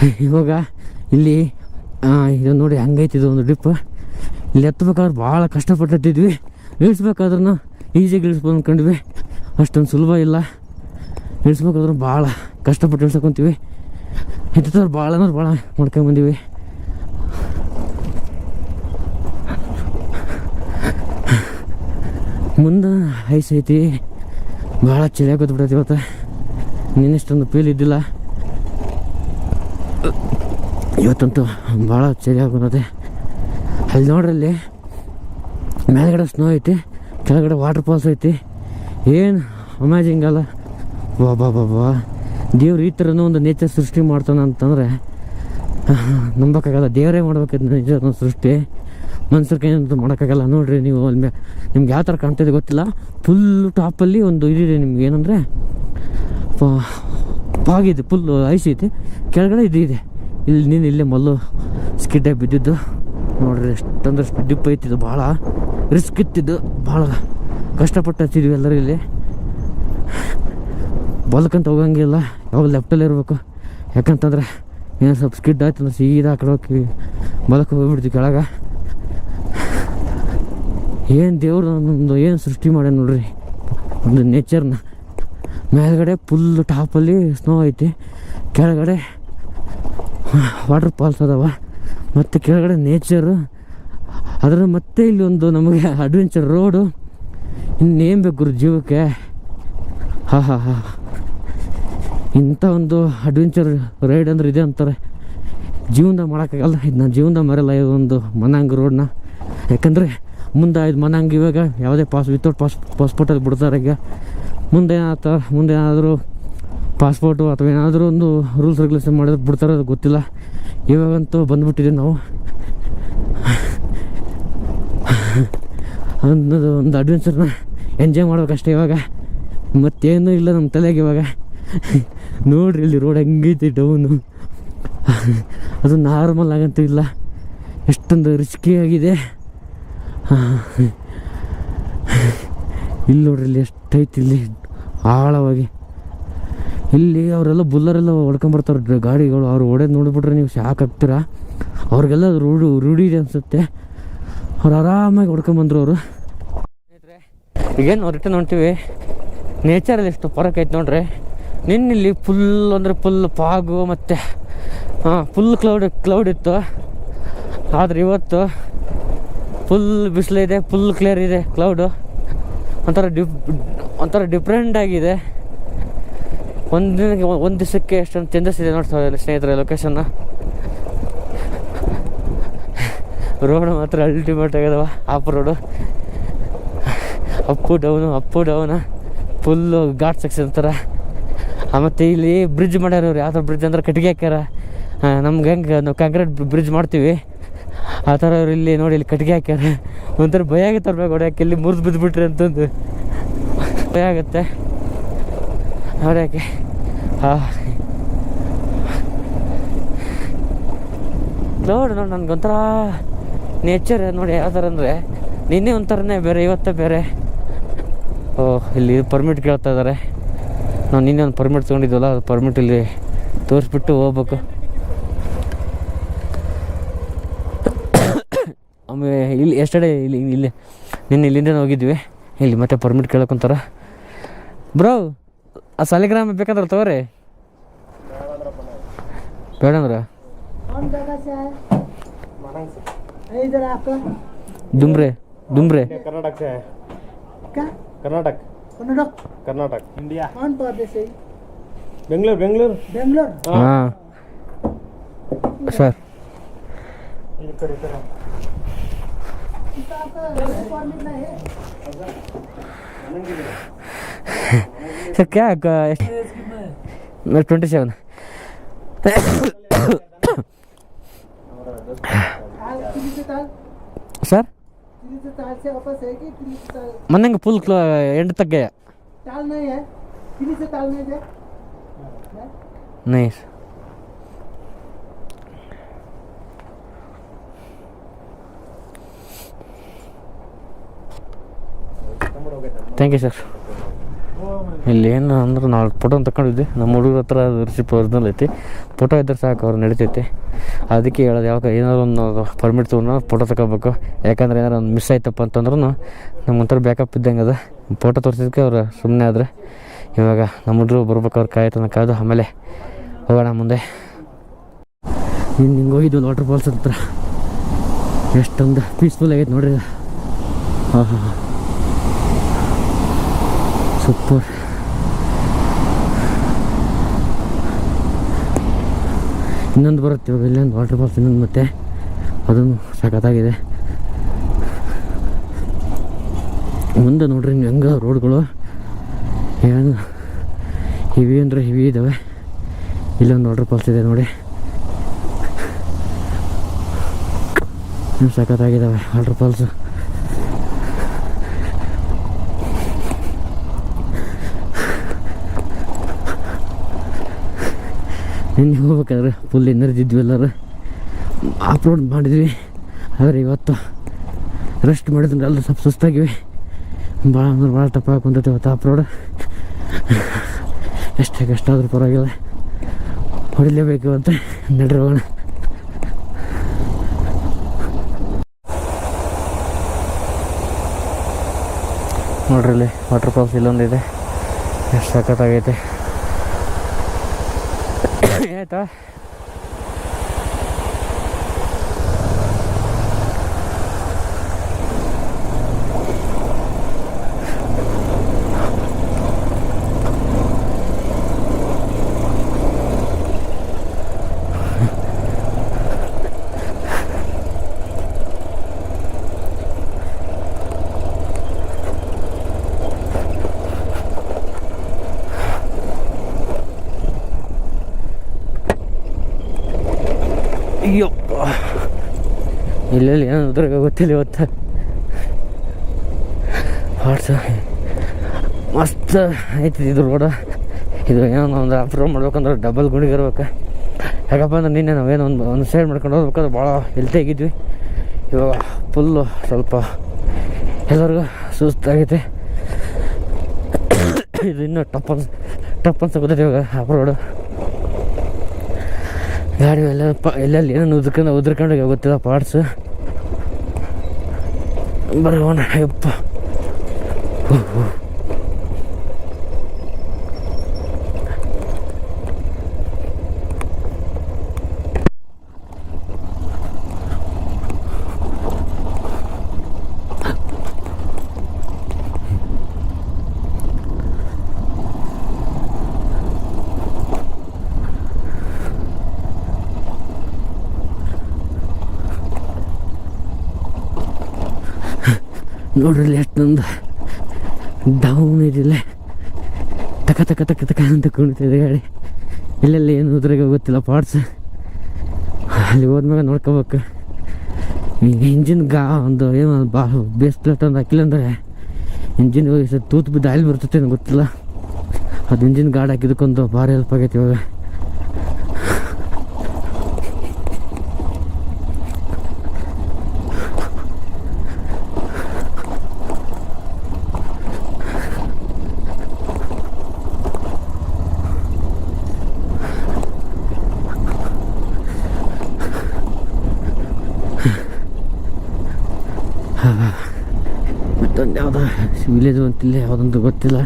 ಇವಾಗ ಇಲ್ಲಿ ಇದು ನೋಡಿ ಹಂಗೈತಿ ಇದು ಒಂದು ಡಿಪ್ ಇಲ್ಲಿ ಎತ್ತಬೇಕಾದ್ರೆ ಭಾಳ ಕಷ್ಟಪಟ್ಟಿದ್ವಿ ಇಳಿಸ್ಬೇಕಾದ್ರೂ ಈಸಿಯಾಗಿ ಇಳಿಸ್ಬೋದು ಅಂದ್ಕೊಂಡ್ವಿ ಅಷ್ಟೊಂದು ಸುಲಭ ಇಲ್ಲ. ಇಳಿಸ್ಬೇಕಾದ್ರೂ ಭಾಳ ಕಷ್ಟಪಟ್ಟು ಇಳ್ಸಕೊಂತೀವಿ. ಎತ್ತವ್ರು ಭಾಳ ಅಂದ್ರೆ ಭಾಳ ಮಾಡ್ಕೊಂಬಂದೀವಿ ಮುಂದೆ ಐಸ್ ಐತಿ. ಭಾಳ ಚಳಿ ಆಗೋದು ಇವತ್ತು. ಫೀಲ್ ಇದ್ದಿಲ್ಲ. ಇವತ್ತಂತೂ ಭಾಳ ಚಳಿ ಆಗೋದೆ ಅಲ್ಲಿ ನೋಡ್ರಿ ಅಲ್ಲಿ ಮೇಲ್ಗಡೆ ಸ್ನೋ ಐತಿ, ಕೆಳಗಡೆ ವಾಟರ್ ಫಾಲ್ಸ್ ಐತಿ. ಏನು ಅಮೇಜಿಂಗ್ ಅಲ್ಲ. ಬಾ ಬಾ ಬಾ ದೇವ್ರು ಈ ಥರನೂ ಒಂದು ನೇಚರ್ ಸೃಷ್ಟಿ ಮಾಡ್ತಾನೆ ಅಂತಂದರೆ ನಂಬೋಕ್ಕಾಗಲ್ಲ. ದೇವರೇ ಮಾಡ್ಬೇಕಿದ್ ಅದೊಂದು ಸೃಷ್ಟಿ. ಮನ್ಸರ ಕೈಯಂತೂ ಮಾಡೋಕ್ಕಾಗಲ್ಲ. ನೋಡ್ರಿ ನೀವು ಅಲ್ಲಿ ನಿಮ್ಗೆ ಯಾವ ಥರ ಕಾಣ್ತಿದೆ ಗೊತ್ತಿಲ್ಲ. ಫುಲ್ ಟಾಪಲ್ಲಿ ಒಂದು ಇದಿದೆ ನಿಮ್ಗೆ ಏನಂದರೆ ಪಾಗಿದೆ ಫುಲ್ಲು ಐಸ್ ಐತಿ. ಕೆಳಗಡೆ ಇದು ಇದೆ. ಇಲ್ಲಿ ನೀನು ಇಲ್ಲೇ ಮಲ್ಲು ಸ್ಕಿಡ್ಡಾಗಿ ಬಿದ್ದಿದ್ದು. ನೋಡ್ರಿ ಎಷ್ಟೊಂದ್ರೆ ಡಿಪ್ ಐತಿದ್ದು ಭಾಳ. ರಿಸ್ಕ್ ಇತ್ತಿದ್ದು ಭಾಳ. ಕಷ್ಟಪಟ್ಟು ಹತ್ತಿದ್ವಿ ಎಲ್ಲರೂ ಇಲ್ಲಿ. ಬಲ್ಕಂತ ಹೋಗಂಗಿಲ್ಲ ಯಾವಾಗ ಲೆಫ್ಟಲ್ಲಿ ಇರಬೇಕು. ಯಾಕಂತಂದ್ರೆ ಏನು ಸ್ವಲ್ಪ ಸ್ಕಿಡ್ ಆಯ್ತು ಅಂದ್ರೆ ಸೀದಾ ಆ ಕಡೆ ಹೋಗಿ ಬಲಕ್ಕೆ ಹೋಗ್ಬಿಡ್ತೀವಿ ಕೆಳಗೆ. ಏನು ದೇವ್ರು ಒಂದು ಏನು ಸೃಷ್ಟಿ ಮಾಡ್ಯಾನ ನೋಡ್ರಿ. ಒಂದು ನೇಚರ್ನ ಮೇಲ್ಗಡೆ ಫುಲ್ ಟಾಪಲ್ಲಿ ಸ್ನೋ ಐತಿ. ಕೆಳಗಡೆ ವಾಟರ್ ಫಾಲ್ಸ್ ಅದಾವ. ಮತ್ತು ಕೆಳಗಡೆ ನೇಚರು ಅದರ ಮತ್ತೆ ಇಲ್ಲಿ ಒಂದು ನಮಗೆ ಅಡ್ವೆಂಚರ್ ರೋಡು ಇನ್ನೇನು ಬೇಕು ಜೀವಕ್ಕೆ. ಹಾ ಹಾ ಹಾ. ಇಂಥ ಒಂದು ಅಡ್ವೆಂಚರ್ ರೈಡ್ ಅಂದ್ರೆ ಇದೆ ಅಂತಾರೆ. ಜೀವನ ಮಾಡೋಕ್ಕಾಗಲ್ಲ ಇದು ನಾನು ಜೀವನದಾಗ ಮರೆಯಲ್ಲ ಇದೊಂದು ಮನಾಂಗ್ ರೋಡ್ನ ಯಾಕಂದರೆ ಮುಂದೆ ಇದು ಮನಾಂಗ್ ಇವಾಗ ಯಾವುದೇ ಪಾಸ್ ವಿತೌಟ್ ಪಾಸ್ ಪಾಸ್ಪೋರ್ಟಲ್ಲಿ ಬಿಡ್ತಾರೆ ಈಗ. ಮುಂದೆ ಏನಾಗ್ತಾರೆ ಮುಂದೆ ಏನಾದರೂ ಪಾಸ್ಪೋರ್ಟು ಅಥವಾ ಏನಾದರೂ ಒಂದು ರೂಲ್ಸ್ ರೆಗ್ಯುಲೇಷನ್ ಮಾಡಿದ್ರೆ ಬಿಡ್ತಾರೋ ಅದು ಗೊತ್ತಿಲ್ಲ. ಇವಾಗಂತೂ ಬಂದ್ಬಿಟ್ಟಿದ್ದೀವಿ ನಾವು. ಅನ್ನೋದು ಒಂದು ಅಡ್ವೆಂಚರ್ನ ಎಂಜಾಯ್ ಮಾಡ್ಬೇಕಷ್ಟೇ ಇವಾಗ. ಮತ್ತೇನು ಇಲ್ಲ ನಮ್ಮ ತಲೆಗೆ ಇವಾಗ. ನೋಡ್ರಿ ಇಲ್ಲಿ ರೋಡ್ ಹೆಂಗೈತಿ ಡೌನು ಅದು ನಾರ್ಮಲ್ ಆಗಂತೂ ಇಲ್ಲ. ಎಷ್ಟೊಂದು ರಿಸ್ಕಿ ಆಗಿದೆ. ಇಲ್ಲಿ ನೋಡ್ರಿ ಇಲ್ಲಿ ಎಷ್ಟೈತಿ ಇಲ್ಲಿ. ಆಳವಾಗಿ. ಇಲ್ಲಿ ಅವರೆಲ್ಲ ಬುಲ್ಲರೆಲ್ಲ ಹೊಡ್ಕೊಂಬರ್ತಾರೆ ಗಾಡಿಗಳು. ಅವ್ರು ಓಡೋದು ನೋಡಿಬಿಟ್ರೆ ನೀವು ಶಾಕ್ ಆಗ್ತೀರಾ? ಅವ್ರಿಗೆಲ್ಲ ರೂಢಿ ರೂಢಿ ಇದೆ ಅನಿಸುತ್ತೆ. ಅವ್ರು ಆರಾಮಾಗಿ ಹೊಡ್ಕೊಂಬಂದ್ರು ಅವರು. ಈಗೇನು ರಿಟರ್ನ್ ನೋಡ್ತೀವಿ ನೇಚರಲ್ಲಿ ಎಷ್ಟು ಫರಕ್ ಐತೆ ನೋಡ್ರಿ. ನಿನ್ನಿಲ್ಲಿ ಫುಲ್ ಅಂದರೆ ಫುಲ್ ಪಾಗು ಮತ್ತು, ಹಾಂ ಫುಲ್ ಕ್ಲೌಡ್ ಕ್ಲೌಡ್ ಇತ್ತು. ಆದರೆ ಇವತ್ತು ಫುಲ್ ಬಿಸಿಲಿದೆ ಫುಲ್ ಕ್ಲಿಯರ್ ಇದೆ ಕ್ಲೌಡು ಒಂಥರ ಡಿಫ್ ಒಂಥರ ಡಿಫ್ರೆಂಟ್ ಆಗಿದೆ. ಒಂದು ದಿನಕ್ಕೆ ಒಂದು ದಿವಸಕ್ಕೆ ಎಷ್ಟೊಂದು ಚೇಂಜಸ್ ಇದೆ ನೋಡಿ ಸ್ನೇಹಿತರೆ ಲೊಕೇಶನ್ನ ರೋಡ್ ಮಾತ್ರ ultimate ಆಗ್ಯದವ up road up down up down full ghat section ಥರ ಮತ್ತು ಇಲ್ಲಿ ಬ್ರಿಡ್ಜ್ ಮಾಡ್ಯಾರ ಯಾವ ಥರ ಬ್ರಿಡ್ಜ್ ಅಂದ್ರೆ ಕಟ್ಟಿಗೆ ಹಾಕ್ಯಾರ. ನಮ್ಗೆ ಹೆಂಗೆ, ನಾವು ಕಾಂಕ್ರೀಟ್ ಬ್ರಿಡ್ಜ್ ಮಾಡ್ತೀವಿ. ಆ ಥರ ಅವ್ರು ಇಲ್ಲಿ ನೋಡಿ ಇಲ್ಲಿ ಕಟ್ಟಿಗೆ ಹಾಕ್ಯಾರ. ಒಂಥರ ಭಯ ಆಗುತ್ತೆ ಅವ್ರ ಮ್ಯಾಗ ಹೊಡ್ಯಾಕೆ, ಇಲ್ಲಿ ಮುರಿದು ಬಿದ್ದುಬಿಟ್ರಿ ಅಂತಂದು. ಭಯ ಆಗುತ್ತೆ. ಹಾಂ ನೋಡು ನೋಡಿ, ನನಗೊಂಥರ ನೇಚರ್ ನೋಡಿ ಯಾವ ಥರ ಅಂದರೆ ನಿನ್ನೆ ಒಂಥರನೇ ಬೇರೆ, ಇವತ್ತೇ ಬೇರೆ. ಓ, ಇಲ್ಲಿ ಪರ್ಮಿಟ್ ಕೇಳ್ತಾ ಇದ್ದಾರೆ ನಾವು ನಿನ್ನೆ ಒಂದು ಪರ್ಮಿಟ್ ತೊಗೊಂಡಿದ್ವಲ್ಲ ಅದು ಪರ್ಮಿಟ್ ಇಲ್ಲಿ ತೋರಿಸ್ಬಿಟ್ಟು ಹೋಗ್ಬೇಕು. ಆಮೇಲೆ ಇಲ್ಲಿ ಎಷ್ಟೇ ಇಲ್ಲಿ ಇಲ್ಲಿ ನಿನ್ನೆ ಇಲ್ಲಿಂದ ಹೋಗಿದ್ವಿ. ಇಲ್ಲಿ ಮತ್ತೆ ಪರ್ಮಿಟ್ ಕೇಳೋಕ್ಕಂತಾರ ಬ್ರೋ ಆ ಸಾಲಿಗ್ರಾಮ ಬೇಕಂದ್ರೆ ತಗೋರಿ. ಬೇಡಂದ್ರ ದುಮ್ರೆ ದುಮ್ರೆ ಕರ್ನಾಟಕ ಕರ್ನಾಟಕ. ಕರ್ನಾಟಕ. ಇಂಡಿಯಾ. ಬೆಂಗಳೂರು ಬೆಂಗಳೂರು. ಬೆಂಗಳೂರು. ಹಾಂ. ಸರ್. ಇದು आपका परमिट नहीं है ಸರ್ ಕ್ಯಾ ಟ್ವೆಂಟಿ ಸೆವೆನ್ ताल किली से ताल ಸರ್ किली से ताल से वापस है कि किली से ताल ಮೊನ್ನೆ ಫುಲ್ ಕ್ಲೋ ಎಂಡ್ ತಗ್ಗೆ ताल नहीं है किली से ताल नहीं है ನೈಸ್ ಥ್ಯಾಂಕ್ ಯು ಸರ್ ಇಲ್ಲಿ ಏನು ಅಂದ್ರೆ ನಾವು ಫೋಟೋ ತಗೊಂಡಿದ್ವಿ ನಮ್ಮ ಹುಡುಗರ ಹತ್ರ ರಿಸಿಪ್ ಒರಿಜಿನಲ್ ಐತಿ. ಫೋಟೋ ಇದ್ರೆ ಸಾಕು, ಅವ್ರು ನಡಿತೈತಿ. ಅದಕ್ಕೆ ಹೇಳೋದು ಯಾವಾಗ ಏನಾದ್ರು ಒಂದು ಪರ್ಮಿಟ್ ತೊಗೊಂಡು ಫೋಟೋ ತಗೋಬೇಕು. ಯಾಕಂದ್ರೆ ಏನಾರು ಒಂದು ಮಿಸ್ ಆಯ್ತಪ್ಪ ಅಂತಂದ್ರೂ ನಮ್ಮ ಒಂಥರ ಬ್ಯಾಕಪ್ ಇದ್ದಂಗೆ ಅದ. ಫೋಟೋ ತೋರಿಸಿದಕ್ಕೆ ಅವ್ರು ಸುಮ್ಮನೆ ಆದ್ರೆ ಇವಾಗ ನಮ್ಮ ಹುಡುಗರು ಬರ್ಬೇಕು ಅವ್ರು ಕಾಯ್ತನ ಕಾಯ್ದು ಆಮೇಲೆ ಹೋಗೋಣ ಮುಂದೆ. ಇನ್ನು ಹಿಂಗೆ ಹೋಗಿದ್ವಿ ವಾಟರ್ ಫಾಲ್ಸ್ ಹತ್ರ. ಎಷ್ಟೊಂದು ಪೀಸ್ಫುಲ್ ಆಗೈತೆ ನೋಡ್ರಿ. ಹಾಂ ಹಾಂ ಸೂಪರ್. ಇನ್ನೊಂದು ಬರುತ್ತೆ, ಇವಾಗ ಇಲ್ಲೊಂದು ವಾಟರ್ ಫಾಲ್ಸ್ ಇನ್ನೊಂದು ಮತ್ತೆ. ಅದನ್ನು ಸಖತ್ತಾಗಿದೆ ಮುಂದೆ ನೋಡ್ರಿ ಹಿಂಗೆ ಹೆಂಗೆ ರೋಡ್ಗಳು. ಏನು? ಹಿವಿ ಅಂದರೆ ಹಿವಿ ಇದ್ದಾವೆ ಇಲ್ಲೊಂದು ವಾಟರ್ ಫಾಲ್ಸ್ ಇದೆ ನೋಡಿ. ಸಖತ್ತಾಗಿದ್ದಾವೆ ವಾಟರ್ ಫಾಲ್ಸು ನಿನ್ನೆ ಹೋಗ್ಬೇಕಾದ್ರೆ ಫುಲ್ ಎನರ್ಜಿ ಇದ್ವಿ ಎಲ್ಲರೂ. ಅಪ್ಲೋಡ್ ಮಾಡಿದ್ವಿ. ಆದರೆ ಇವತ್ತು ರೆಸ್ಟ್ ಮಾಡಿದ್ರೆ ಎಲ್ಲರೂ ಸ್ವಲ್ಪ ಸುಸ್ತಾಗಿವೆ. ಭಾಳ ಅಂದ್ರೆ ಭಾಳ ಟಪ್ಪ ಕುಂತೈತೆ ಇವತ್ತು ಅಪ್ಲೋಡ್ ಎಷ್ಟೇ ಕಷ್ಟ ಆದರೂ ಪರವಾಗಿಲ್ಲ. ಹೊಡಿಲೇಬೇಕು ಅಂತ ನಡ್ರಿ ಹೋಗೋಣ. ನೋಡ್ರಿ ಇಲ್ಲಿ ವಾಟರ್ ಫಾಲ್ಸ್ ಇಲ್ಲೊಂದಿದೆ. ಎಷ್ಟು ಸಖತ್ತಾಗೈತೆ. ಆಯ್ತಾ ಇಲ್ಲೆಲ್ಲಿ ಏನೋ ಉದ್ರಾಗ ಗೊತ್ತಿಲ್ಲ ಇವತ್ತು. ವಾಟ್ಸ ಮಸ್ತ್ ಐತಿ ಇದು ರೋಡ ಇದು ಏನೋ ಒಂದು ಅಪ್ರೋಡ್ ಮಾಡ್ಬೇಕಂದ್ರೆ ಡಬಲ್ ಗುಣಿಗೆ ಇರ್ಬೇಕು. ಯಾಕಪ್ಪ ಅಂದ್ರೆ ನಿನ್ನೆ ನಾವೇನೋ ಒಂದು ಒಂದು ಸೈಡ್ ಮಾಡ್ಕೊಂಡು ಹೋಗ್ಬೇಕಾದ್ರೆ ಭಾಳ ಹೆಲ್ತಿ ಆಗಿದ್ವಿ. ಇವಾಗ ಫುಲ್ಲು ಸ್ವಲ್ಪ ಎಲ್ಲರಿಗೂ ಸುಸ್ತಾಗೈತೆ. ಇದು ಇನ್ನೂ ಟಪ್ ಅನ್ಸ್ ಟಪ್ ಅನ್ಸಕ್ಕೆ ಇವಾಗ ಅಪ್ರೋಡು ಗಾಡಿ ಎಲ್ಲ ಪ, ಎಲ್ಲೆಲ್ಲಿ ಏನೋ ಉದ್ರಕೊಂಡು ಉದ್ರಕೊಂಡು ಗೊತ್ತಿಲ್ಲ ಪಾರ್ಟ್ಸ್ ಬರೋಣ ಯಪ್ಪ ನೋಡ್ರಿ ನಂದು ಡೌನ್ ಇದಿಲ್ಲ ತಕ ತಕ ತಕ ತಕ ಅಂತ ಕುಣಿತಿದೆ ಗಾಡಿ. ಇಲ್ಲೆಲ್ಲ ಏನು ಉದ್ರಾಗ ಗೊತ್ತಿಲ್ಲ ಪಾರ್ಟ್ಸ್ ಅಲ್ಲಿ ಹೋದ್ಮೇಲೆ ನೋಡ್ಕೋಬೇಕು. ಇಂಜಿನ್ ಗಾ ಒಂದು ಏನು ಬಾ ಬೇಸ್ ಪ್ಲೇಟ್ ಒಂದು ಹಾಕಿಲ್ಲ ಅಂದರೆ ಇಂಜಿನ್ ತೂತು ಬಿದ್ದು ಅಲ್ಲಿ ಬರ್ತೈತೆ ಗೊತ್ತಿಲ್ಲ. ಅದು ಇಂಜಿನ್ ಗಾಡಿ ಹಾಕಿದಕ್ಕೊಂದು ಭಾರಿ ಹೆಲ್ಪ್ ಆಗೈತೆ ಇವಾಗ ಮತ್ತೊಂದು ಯಾವುದೋ ವಿಲೇಜ್ ಅಂತಿಲ್ಲ ಯಾವುದಂತ ಗೊತ್ತಿಲ್ಲ.